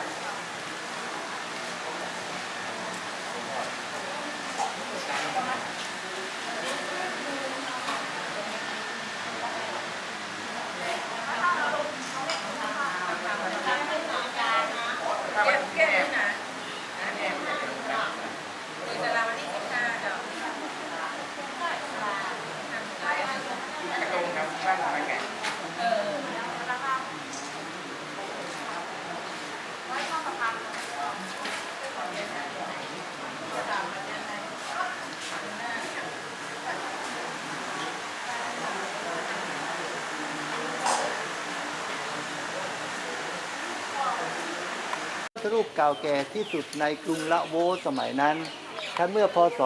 Yeah. รูปเก่าแก่ที่สุดในกรุงละโวสมัยนั้นครั้นเมื่อพศ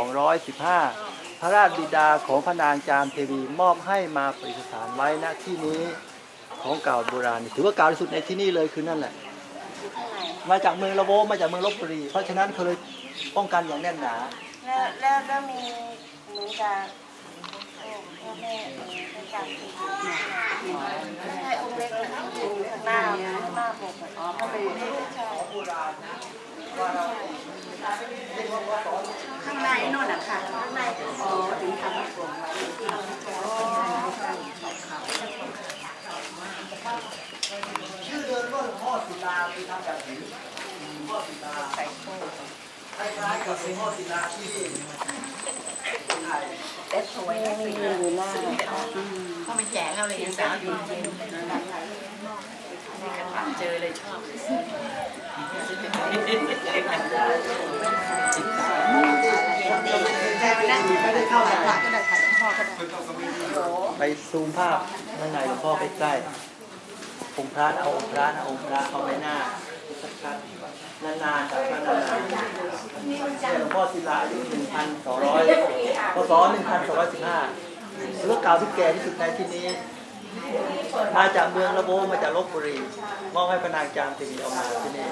1215 พระราชบิดาของพระนางจามเทวีมอบให้มาประดิษฐานไว้ณที่นี้ของเก่าโบราณ ถือว่าเก่าที่สุดในที่นี่เลยคือนั่นแหละ มาจากเมืองละโวมาจากเมืองลบบุรี เพราะฉะนั้นเขาเลยป้องกันอย่างแน่นหนา แล้วแล้วแล้วมีเหมือนกับอ้พ่อแม่พระจันทร์ที่ใช่องค์เล็กนะองค์ข้างหน้า อ๋อก็เลยไม่ใช่ข้างในนู่นน่ะค่ะข้างในอ๋อถึงทำให้ปกไว้ใช่ชื่อเดิมว่าหลวงพ่อศิลาคือทำจากหินหลวงพ่อศิลาใส่โค้คล้ายๆกับหลวงพ่อศิลาที่ไทยแต่สวยนะมีอยู่หน้าเพราะมันแจกเราเลยสาวอยู่เย็น เจอเลยชอบไปซูมภาพนั่งไหนหลวงพ่อใกล้องค์พระเอาองค์พระนะองค์พระเอาไว้หน้าชัดๆนานๆจากนานๆหลวงพ่อศิลาอายุหนึ่งพันสองร้อยพศหนึ่งพันสองร้อยสิบห้าเรื่องเก่าที่แก่ที่สุดในที่นี้ มาจากเมืองละโบมาจากลบบุรีมอบให้พระนางจามทีวีเอามาที่นี่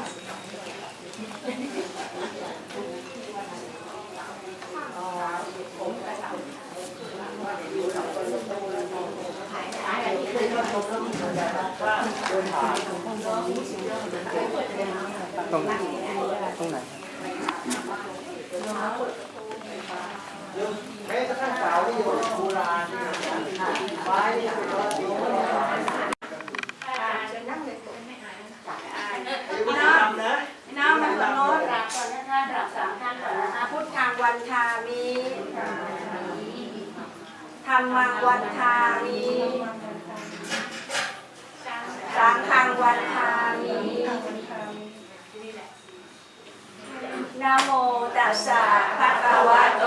ตรงตรงไหน แม้กระทั่งสาที่อยู่โบราณไม้นี่เป็นร้อยปีแล้วไม่ทำนะน้ำมันโน้ตกราบก่อนนะคะกราบสามท่านก่อนนะคะพุทธังวันทามิธรรมังวันทามิสังฆังวันทามินะโมตัสสะภะคะวะโต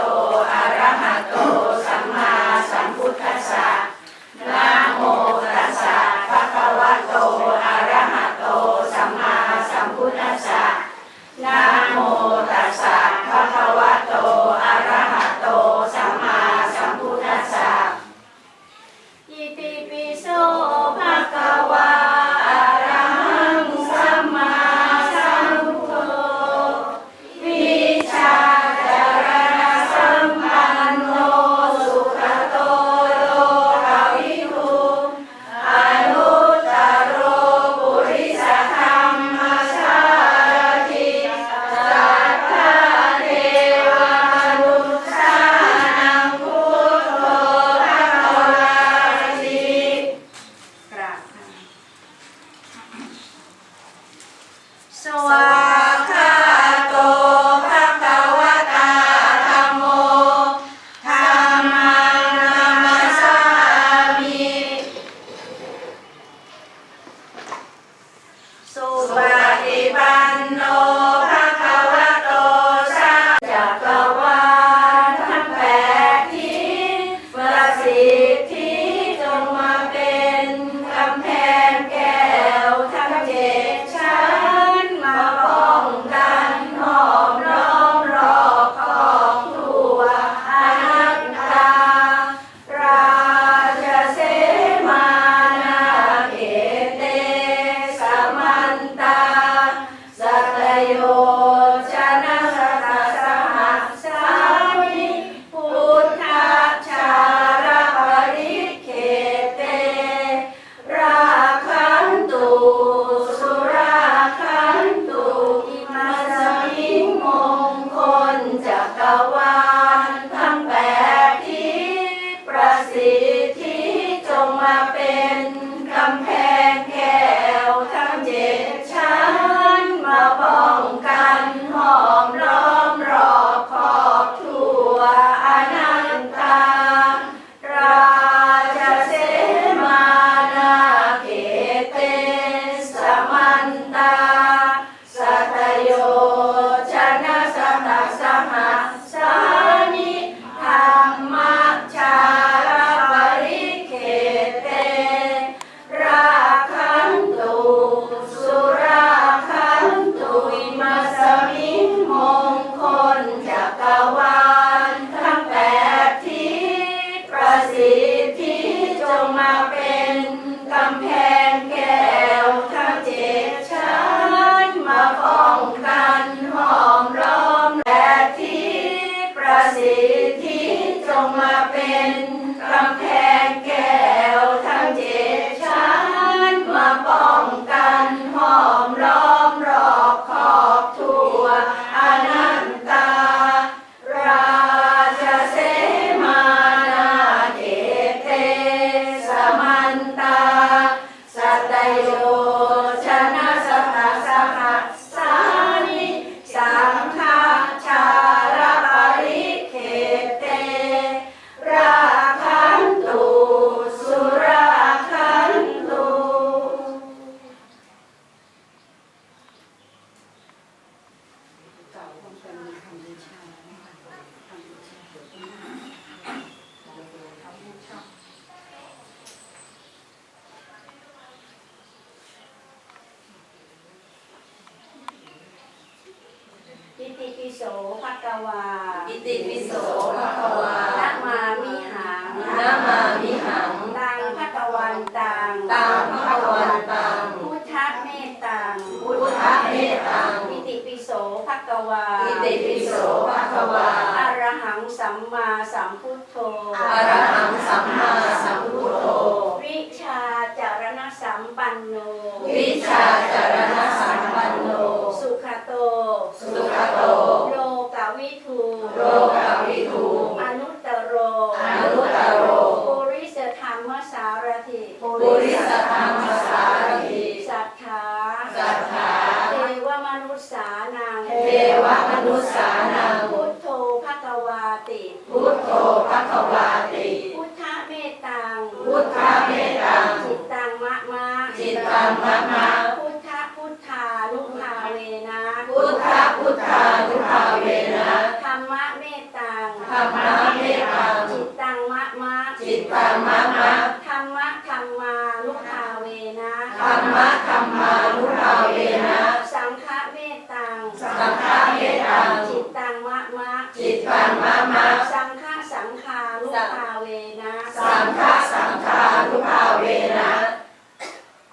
ติปิโสภะคะวาอิติปิโสภะคะวานะมามิหังนะมามิหัง ตังภะคะวันตังตังภะคะวันตัง พุทธเมตตังพุทธเมตตัง อิติปิโสภะคะวาอิติปิโสภะคะวา อะระหังสัมมาสัมพุทโธ อะระหังสัมมาสัมพุทโธ วิชาจารณสัมปันโน วิชาจารณสัมปันโน สุขโต สุขโต โลกวิทู โลกวิทู อนุตตโร อนุตตโร ปุริสธรรมสารถิ ปุริสธรรมสารถิ สัทธา สัทธา เทวมนุษสานัง เทวมนุสสานัง พุทโธภะคะวาติ พุทโธภะคะวาติ พุทธเมตตัง พุทธเมตตัง จิตตังมะมะ จิตตังมะมะ พุทธพุทธานุภาเวนะ พุทธพุทธานุภาเวนะ ธรรมะเมตตัง ธรรมะเมตตัง จิตตังมะมะ จิตตังมะมะธรรมะธรรมานุภาเวนะ ธรรมะธรรมานุภาเวนะ สังฆเมตตัง สังฆเมตตัง จิตตังมะมะ จิตตังมะมะ สังฆสังฆานุภาเวนะ สังฆสังฆานุภาเวนะ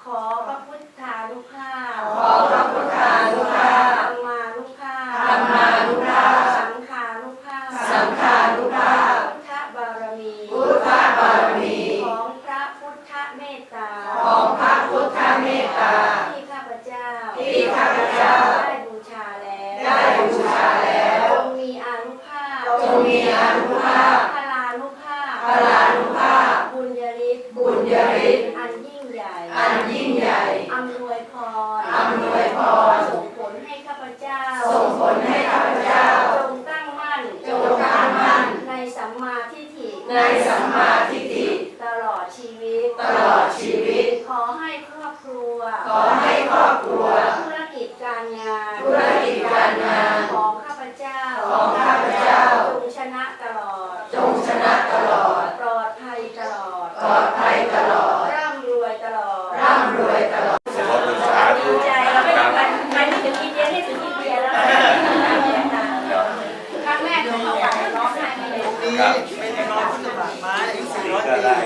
ขอพระพุทธานุภาพ ขอพระพุทธานุภาพ ธรรมานุภาพ ธรรมานุภาพ สังฆานุภาพ สังฆานุภาพ พุทธบารมี พุทธบารมี ของพระพุทธเมตตา ของพระพุทธเมตตา ที่ข้าพเจ้า ที่ข้าพเจ้า ได้บูชาแล้ว ได้บูชาแล้ว จงมีอานุภาพ จงมีอานุภาพ พลานุภาพ พลานุภาพ บุญญาฤทธิ์ บุญญาฤทธิ์ อันยิ่งใหญ่ อันยิ่งใหญ่ อำนวยพร อำนวยพร ส่งผลให้ข้าพเจ้า ส่งผลให้ข้าพเจ้า จงตั้งมั่น จงตั้งมั่น ในสัมมาทิฏฐิ ในสัมมาทิฏฐิ ตลอดชีวิต ตลอดชีวิต ขอให้ครอบครัว ขอให้ครอบครัว ธุรกิจการงาน ธุรกิจการงาน ของข้าพเจ้า ของข้าพเจ้า จงชนะตลอด จงชนะตลอด ปลอดภัยตลอด ปลอดภัยตลอด ร่ำรวยตลอด ร่ำรวยตลอด ขอปรึกษา ดี ดู ใจเราไม่ต้องการไปไม่ถึงอินเดียไม่ถึงอินเดียแล้วครั้งแรกที่เข้าไปร้องไห้ไม่เลย นี่เป็นรอยพุทธบาทไม้อายุ400 ก็ ปี ได้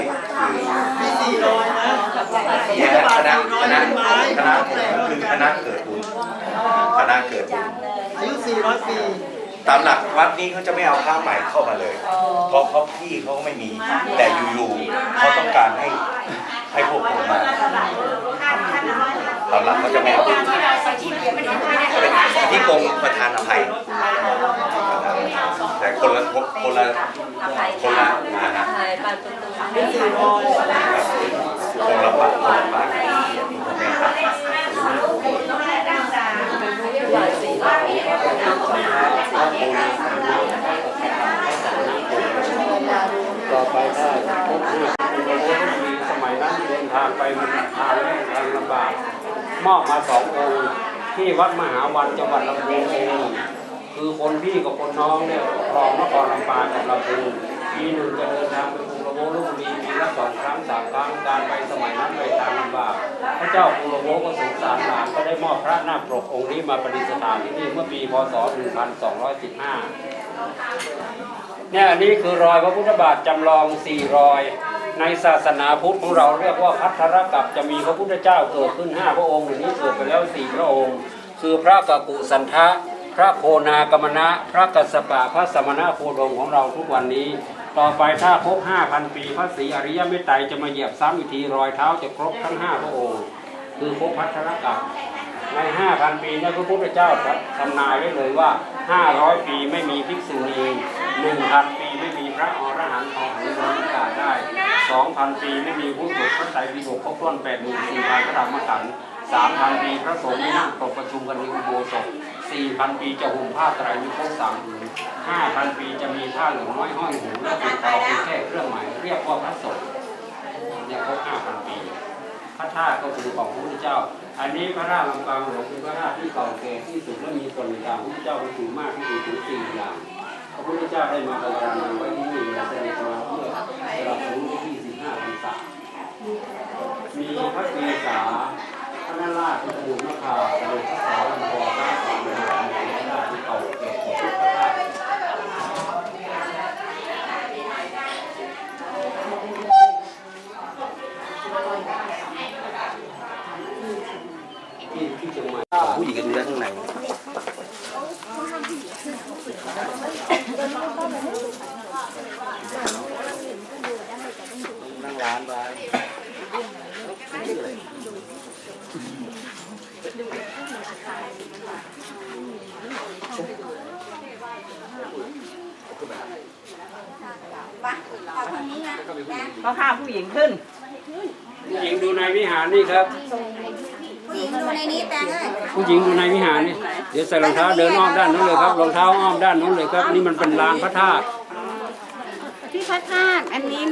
มีสี่รอยนะพุทธ เนี่ย บาท คณะ สี่รอย คณะ เป็นไม้ คณะ แต่ คือคณะเกิดบุญคณะเกิดบุ จั ญ งเลย อายุ 400 ปี ตามหลักวัด นี้เขาจะไม่เอาพระใหม่เข้ามาเลย เพราะเขาที่เขาก็ไม่มี แต่อยู่ๆเขาต้องการให้ให้พวกผมมาตามหลักเขาจะไม่เอาที่เราใส่ที่เดียวไม่ได้ไม่ได้ที่กรมประธานอภัยแต่คนละคนละคนละนะฮะเป็นสี่รอยคนละปากคนละปากเนี่ย ต่อไปได้พบผู้มีสมัยนั้นเดินทางไปมันทางแรกทางลำบากมอบมาสององค์ที่วัดมหาวันจังหวัดลำพูนเองคือคนพี่กับคนน้องเนี่ยครองนครลำปางกับลำพูนปีหนึ่งจะเดินทางไป กรุงละโวลุกบุรีปีละสองครั้งสามครั้งการไปสมัยนั้นไปทางลำบากพระเจ้ากรุงละก็สงสารหลานก็ได้มอบพระนาคปกองค์นี้มาประดิษฐานที่นี่เมื่อปีพศ 1215 เนี่ยอันนี้คือรอยพระพุทธบาทจำลองสี่รอยในศาสนาพุทธของเราเรียกว่าพัทธรกับจะมีพระพุทธเจ้าเกิดขึ้นห้าพระองค์อย่างนี้เกิดไปแล้วสี่พระองค์ คือพระกกุสันทะพระโคนากรรมนะพระกัสปะพระสมณะโคดมของเราทุกวันนี้ ต่อไปถ้าครบ5,000ปีพระศรีอริยเมตไตรจะมาเหยียบซ้ำอีกทีรอยเท้าจะครบทั้ง5พระองค์คือครบพัทธรกับใน5,000ปีนี้พระพุทธเจ้าทำนายไว้เลยว่า500ปีไม่มีภิกษุณี1,000ปีไม่มีพระอรหันต์ทองหรือโอกาได้2,000ปีไม่มีผู้สุขพระไตรปิฎกครบถ้วน84,000พระธรรมขันธ์3,000ปีพระสงฆ์นั่งตกประชุมกันในอุโบสถ 4,000 ปีจะห่มผ้าไตรมิครบสามผืน5,000 ปีจะมีผ้าเหลืองน้อยห้อยหูและปิดตาเป็นแค่เครื่องหมายเรียกว่าพระสงฆ์เนี่ยครบ5,000 ปี พระธาตุก็คือของพระพุทธเจ้า อันนี้พระราชลำปางหลวงเป็นพระธาตุที่เก่าแก่ที่สุดและมีส่วนตางพระพุทธเจ้าถึงมากที่สุดถึงสี่อย่างพระพุทธเจ้าได้มาประทานไว้ที่นี่และเสด็จมาเพื่อสลับสนุนที่สิบห้าพรรษามีพระเกศา พระนาราชพระภูมิพระเสด็จพระสาวรพอพระสามพระพระราชที่เก่าแก่ที่สุดพระธาตุที่ที่เชียงใหม่ ผู้หญิงกันอยู่ด้านข้างในนั่งร้านไว้ชื่ออะไร เขาพาผู้หญิงขึ้น ผู้หญิงดูในวิหารนี่ครับ ผู้หญิงดูในนี้แต่เลยผู้หญิงดูในวิหารนี่ เดี๋ยวใส่รองเท้าเดินอ้อมด้านนู้นเลยครับ รองเท้าอ้อมด้านนู้นเลยครับ นี่มันเป็นลานพระธาตุ ที่พระธาตุอันนี้